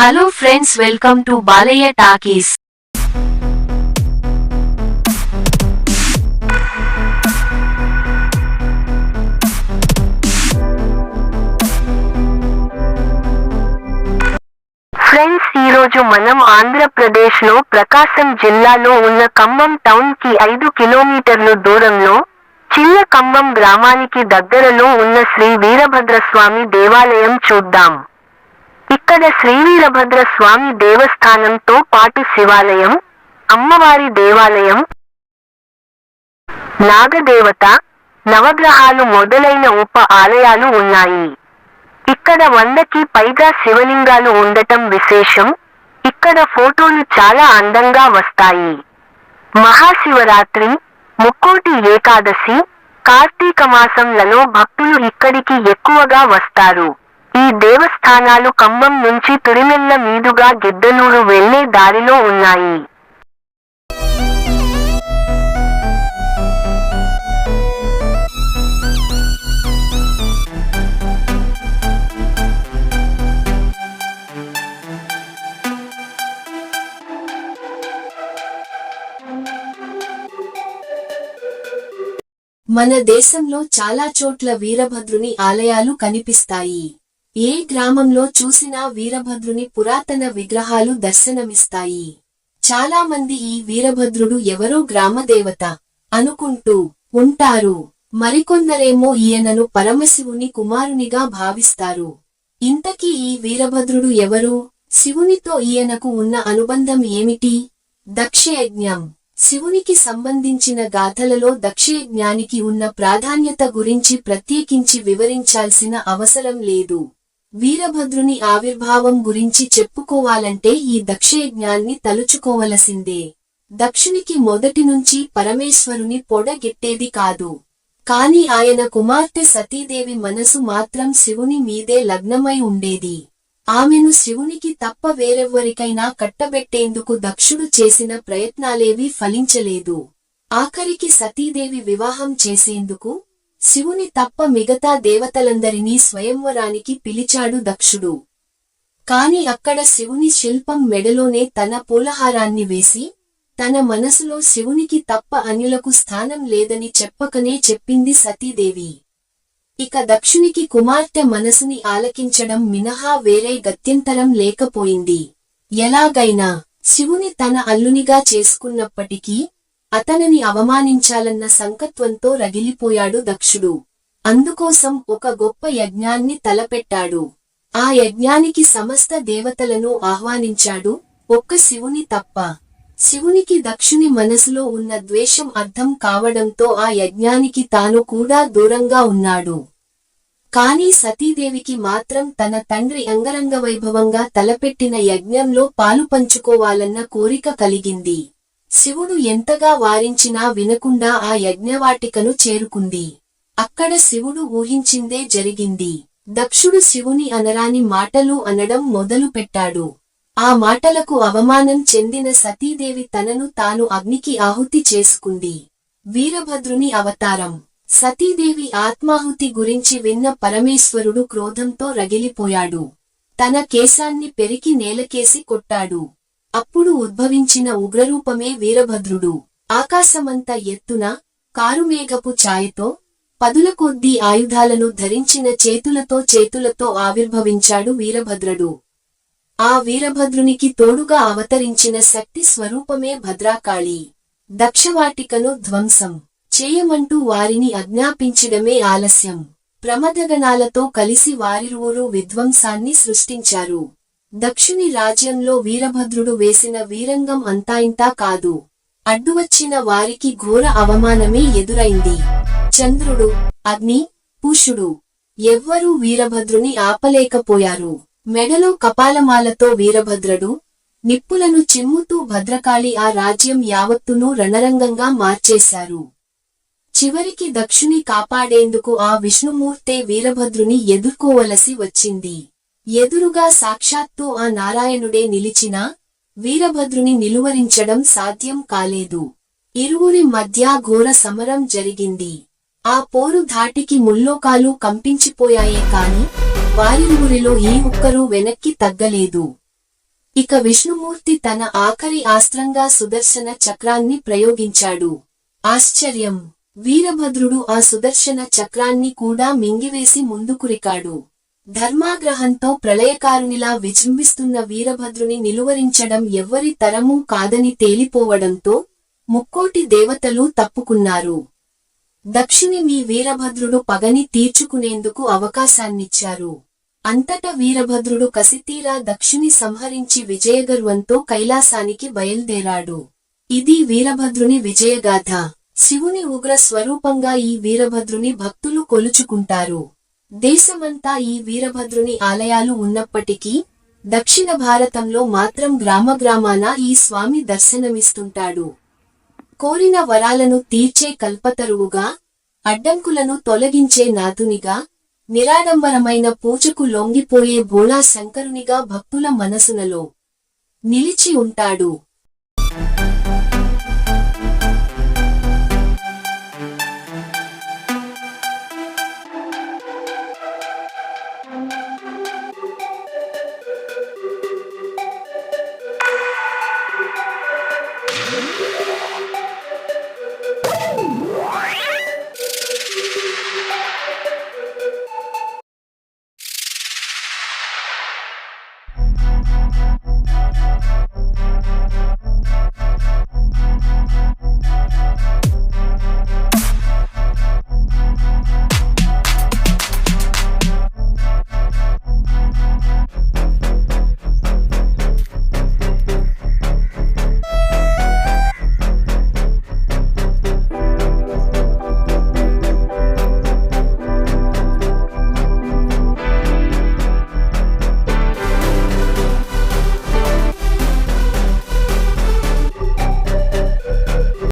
Hello friends welcome to Balayya talkies friends ఈ రోజు మనం ఆంధ్రప్రదేశ్లో ప్రకాశం జిల్లాలో ఉన్న ఖమ్మం టౌన్కి ఐదు కిలోమీటర్లు దూరంలో చిన్న ఖమ్మం గ్రామానికి దగ్గరలో ఉన్న శ్రీ వీరభద్రస్వామి దేవాలయం చూద్దాం. ఇక్కడ శ్రీవీరభద్ర స్వామి దేవస్థానంతో పాటు శివాలయం అమ్మవారి దేవాలయం నాగదేవత నవగ్రహాలు మొదలైన ఉప ఆలయాలు ఉన్నాయి. ఇక్కడ వందకి పైగా శివలింగాలు ఉండటం విశేషం. ఇక్కడ ఫోటోలు చాలా అందంగా వస్తాయి. మహాశివరాత్రి ముక్కోటి ఏకాదశి కార్తీక మాసంలలో భక్తులు ఇక్కడికి ఎక్కువగా వస్తారు. ఈ దేవస్థానాలు ఖమ్మం నుంచి తురిమెల్ల మీదుగా గిద్దలూరు వెళ్ళే దారిలో ఉన్నాయి. మన దేశంలో చాలా చోట్ల వీరభద్రుని ఆలయాలు కనిపిస్తాయి. ఏ గ్రామంలో చూసినా వీరభద్రుని పురాతన విగ్రహాలు దర్శనమిస్తాయి. చాలా మంది ఈ వీరభద్రుడు ఎవరో గ్రామదేవత అనుకుంటూ ఉంటారు. మరికొందరేమో ఈయనను పరమశివుని కుమారునిగా భావిస్తారు. ఇంతకీ ఈ వీరభద్రుడు ఎవరు? శివునితో ఈయనకు ఉన్న అనుబంధం ఏమిటి? దక్షయజ్ఞం. శివునికి సంబంధించిన గాథలలో దక్షయజ్ఞానికి ఉన్న ప్రాధాన్యత గురించి ప్రత్యేకించి వివరించాల్సిన అవసరం లేదు. వీరభద్రుని ఆవిర్భావం గురించి చెప్పుకోవాలంటే ఈ దక్షయజ్ఞాన్ని తలుచుకోవలసిందే. దక్షునికి మొదటి నుంచి పరమేశ్వరుని పొడగెట్టేది కాదు. కాని ఆయన కుమార్తె సతీదేవి మనసు మాత్రం శివుని మీదే లగ్నమై ఉండేది. ఆమెను శివునికి తప్ప వేరెవ్వరికైనా కట్టబెట్టేందుకు దక్షుడు చేసిన ప్రయత్నాలేవీ ఫలించలేదు. ఆఖరికి సతీదేవి వివాహం చేసేందుకు శివుని తప్ప మిగతా దేవతలందరినీ స్వయంవరానికి పిలిచాడు దక్షుడు. కాని అక్కడ శివుని శిల్పం మెడలోనే తన పూలహారాన్ని వేసి తన మనసులో శివునికి తప్ప అన్యులకు స్థానం లేదని చెప్పకనే చెప్పింది సతీదేవి. ఇక దక్షునికి కుమార్తె మనసుని ఆలకించడం మినహా వేరే గత్యంతరం లేకపోయింది. ఎలాగైనా శివుని తన అల్లునిగా చేసుకున్నప్పటికీ అతనిని అవమానించాలన్న సంకత్వంతో రగిలిపోయాడు దక్షుడు. అందుకోసం ఒక గొప్ప యజ్ఞాన్ని తలపెట్టాడు. ఆ యజ్ఞానికి సమస్త దేవతలను ఆహ్వానించాడు ఒక్క శివుని తప్ప. శివునికి దక్షుని మనసులో ఉన్న ద్వేషం అర్థం కావడంతో ఆ యజ్ఞానికి తాను కూడా దూరంగా ఉన్నాడు. కాని సతీదేవికి మాత్రం తన తండ్రి అంగరంగ వైభవంగా తలపెట్టిన యజ్ఞంలో పాలు పంచుకోవాలన్న కోరిక కలిగింది. శివుడు ఎంతగా వారించినా వినకుండా ఆ యజ్ఞవాటికను చేరుకుంది. అక్కడ శివుడు ఊహించిందే జరిగింది. దక్షుడు శివుని అనరాని మాటలు అనడం మొదలు పెట్టాడు ఆ మాటలకు అవమానం చెందిన సతీదేవి తనను తాను అగ్నికి ఆహుతి చేసుకుంది. వీరభద్రుని అవతారం. సతీదేవి ఆత్మాహుతి గురించి విన్న పరమేశ్వరుడు క్రోధంతో రగిలిపోయాడు. తన కేశాన్ని పెరికి నేలకేసి కొట్టాడు. అప్పుడు ఉద్భవించిన ఉగ్రరూపమే వీరభద్రుడు. ఆకాశమంత ఎత్తున కారుమేఘపు ఛాయతో పదుల కొద్దీ ఆయుధాలను ధరించిన చేతులతో చేతులతో ఆవిర్భవించాడు వీరభద్రుడు. ఆ వీరభద్రునికి తోడుగా అవతరించిన శక్తి స్వరూపమే భద్రాకాళి. దక్షవాటికను ధ్వంసం. చేయమంటూ వారిని అజ్ఞాపించడమే ఆలస్యం. ప్రమదగణాలతో కలిసి వారిరువురు విధ్వంసాన్ని సృష్టించారు. దక్షిణి రాజ్యంలో వీరభద్రుడు వేసిన వీరంగం అంతా ఇంతా కాదు. అడ్డువచ్చిన వారికి ఘోర అవమానమే ఎదురైంది. చంద్రుడు అగ్ని పుషుడు ఎవ్వరూ వీరభద్రుని ఆపలేకపోయారు. మెడలో కపాలమాలతో వీరభద్రుడు నిప్పులను చిమ్ముతూ భద్రకాళి ఆ రాజ్యం యావత్తునూ రణరంగంగా మార్చేశారు. చివరికి దక్షుని కాపాడేందుకు ఆ విష్ణుమూర్తే వీరభద్రుని ఎదుర్కోవలసి వచ్చింది. ఎదురుగా సాక్షాత్తు ఆ నారాయణుడే నిలిచినా వీరభద్రుని నిలువరించడం సాధ్యం కాలేదు. ఇరువురి మధ్య ఘోర సమరం జరిగింది. ఆ పోరు ధాటికి ముల్లోకాలు కంపించిపోయాయే కాని వారిరువురిలో ఈ ఒక్కరూ వెనక్కి తగ్గలేదు. ఇక విష్ణుమూర్తి తన ఆఖరి ఆస్త్రంగా సుదర్శన చక్రాన్ని ప్రయోగించాడు. ఆశ్చర్యం! వీరభద్రుడు ఆ సుదర్శన చక్రాన్ని కూడా మింగివేసి ముందుకురికాడు ధర్మాగ్రహంతో ప్రళయకారునిలా విజృంభిస్తున్న వీరభద్రుని నిలువరించడం ఎవ్వరి తరమూ కాదని తేలిపోవడంతో ముక్కోటి దేవతలు తప్పుకున్నారు. దక్షిణి మీ వీరభద్రుడు పగని తీర్చుకునేందుకు అవకాశాన్నిచ్చారు. అంతట వీరభద్రుడు కసితీరా దక్షిణి సంహరించి విజయగర్వంతో కైలాసానికి బయల్దేరాడు. ఇది వీరభద్రుని విజయగాథ. శివుని ఉగ్ర స్వరూపంగా ఈ వీరభద్రుని భక్తులు కొలుచుకుంటారు. దేశమంతా ఈ వీరభద్రుని ఆలయాలు ఉన్నప్పటికీ దక్షిణ భారతంలో మాత్రం గ్రామ గ్రామాన ఈ స్వామి దర్శనమిస్తుంటాడు. కోరిన వరాలను తీర్చే కల్పతరువుగా అడ్డంకులను తొలగించే నాథునిగా నిరాడంబరమైన పూజకు లొంగిపోయే భోళా శంకరునిగా భక్తుల మనసులలో నిలిచి ఉంటాడు.